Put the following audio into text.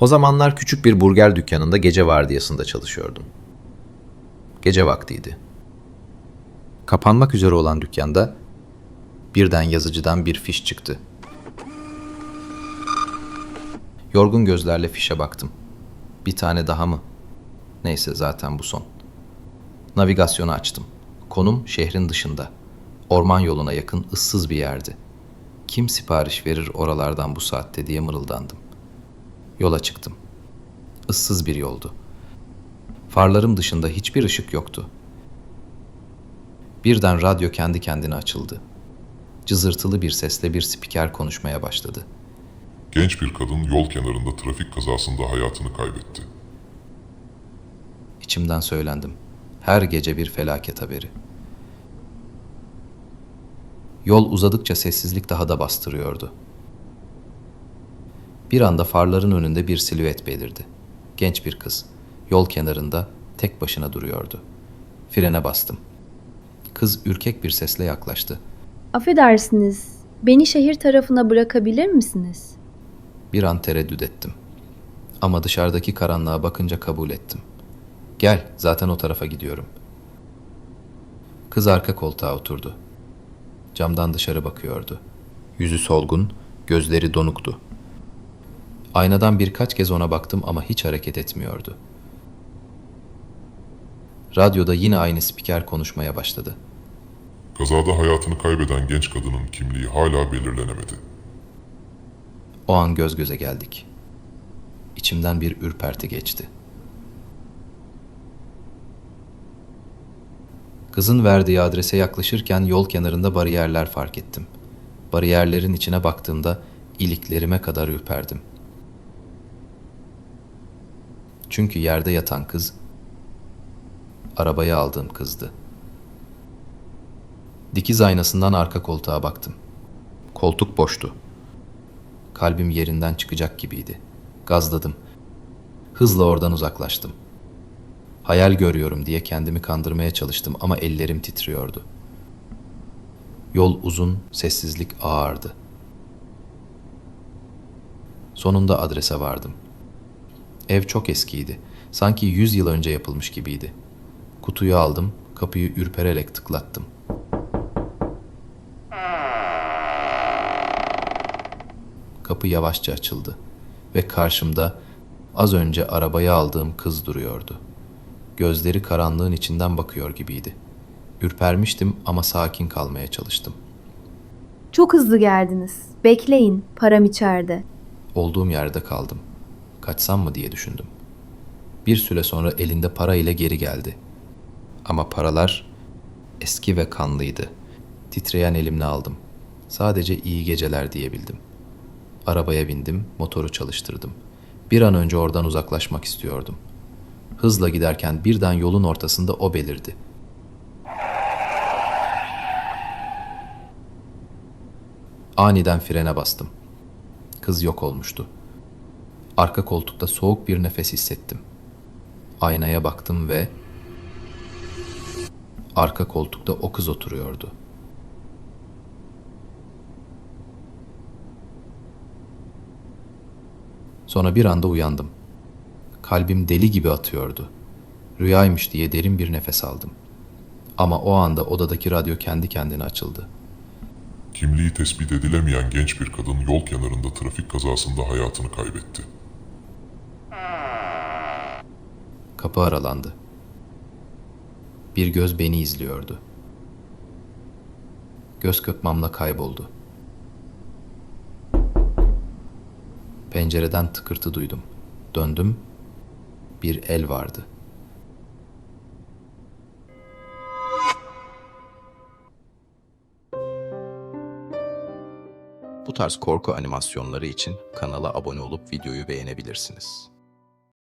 O zamanlar küçük bir burger dükkanında gece vardiyasında çalışıyordum. Gece vaktiydi. Kapanmak üzere olan dükkanda birden yazıcıdan bir fiş çıktı. Yorgun gözlerle fişe baktım. Bir tane daha mı? Neyse zaten bu son. Navigasyonu açtım. Konum şehrin dışında. Orman yoluna yakın ıssız bir yerdi. Kim sipariş verir oralardan bu saatte diye mırıldandım. Yola çıktım. Issız bir yoldu. Farlarım dışında hiçbir ışık yoktu. Birden radyo kendi kendine açıldı. Cızırtılı bir sesle bir spiker konuşmaya başladı. Genç bir kadın yol kenarında trafik kazasında hayatını kaybetti. İçimden söylendim. Her gece bir felaket haberi. Yol uzadıkça sessizlik daha da bastırıyordu. Bir anda farların önünde bir silüet belirdi. Genç bir kız. Yol kenarında tek başına duruyordu. Frene bastım. Kız ürkek bir sesle yaklaştı. Affedersiniz, beni şehir tarafına bırakabilir misiniz? Bir an tereddüt ettim. Ama dışarıdaki karanlığa bakınca kabul ettim. Gel, zaten o tarafa gidiyorum. Kız arka koltuğa oturdu. Camdan dışarı bakıyordu. Yüzü solgun, gözleri donuktu. Aynadan birkaç kez ona baktım ama hiç hareket etmiyordu. Radyoda yine aynı spiker konuşmaya başladı. Kazada hayatını kaybeden genç kadının kimliği hala belirlenemedi. O an göz göze geldik. İçimden bir ürperti geçti. Kızın verdiği adrese yaklaşırken yol kenarında bariyerler fark ettim. Bariyerlerin içine baktığımda iliklerime kadar ürperdim. Çünkü yerde yatan kız arabaya aldığım kızdı. Dikiz aynasından arka koltuğa baktım. Koltuk boştu. Kalbim yerinden çıkacak gibiydi. Gazladım. Hızla oradan uzaklaştım. Hayal görüyorum diye kendimi kandırmaya çalıştım ama ellerim titriyordu. Yol uzun, sessizlik ağırdı. Sonunda adrese vardım. Ev çok eskiydi. Sanki yüz yıl önce yapılmış gibiydi. Kutuyu aldım, kapıyı ürpererek tıklattım. Kapı yavaşça açıldı ve karşımda az önce arabaya aldığım kız duruyordu. Gözleri karanlığın içinden bakıyor gibiydi. Ürpermiştim ama sakin kalmaya çalıştım. Çok hızlı geldiniz. Bekleyin, param içeride. Olduğum yerde kaldım. Kaçsam mı diye düşündüm. Bir süre sonra elinde para ile geri geldi. Ama paralar eski ve kanlıydı. Titreyen elimle aldım. Sadece iyi geceler diyebildim. Arabaya bindim, motoru çalıştırdım. Bir an önce oradan uzaklaşmak istiyordum. Hızla giderken birden yolun ortasında o belirdi. Aniden frene bastım. Kız yok olmuştu. Arka koltukta soğuk bir nefes hissettim. Aynaya baktım ve arka koltukta o kız oturuyordu. Sonra bir anda uyandım. Kalbim deli gibi atıyordu. Rüyaymış diye derin bir nefes aldım. Ama o anda odadaki radyo kendi kendine açıldı. Kimliği tespit edilemeyen genç bir kadın yol kenarında trafik kazasında hayatını kaybetti. Kapı aralandı. Bir göz beni izliyordu. Göz kırpmamla kayboldu. Pencereden tıkırtı duydum. Döndüm. Bir el vardı. Bu tarz korku animasyonları için kanala abone olup videoyu beğenebilirsiniz.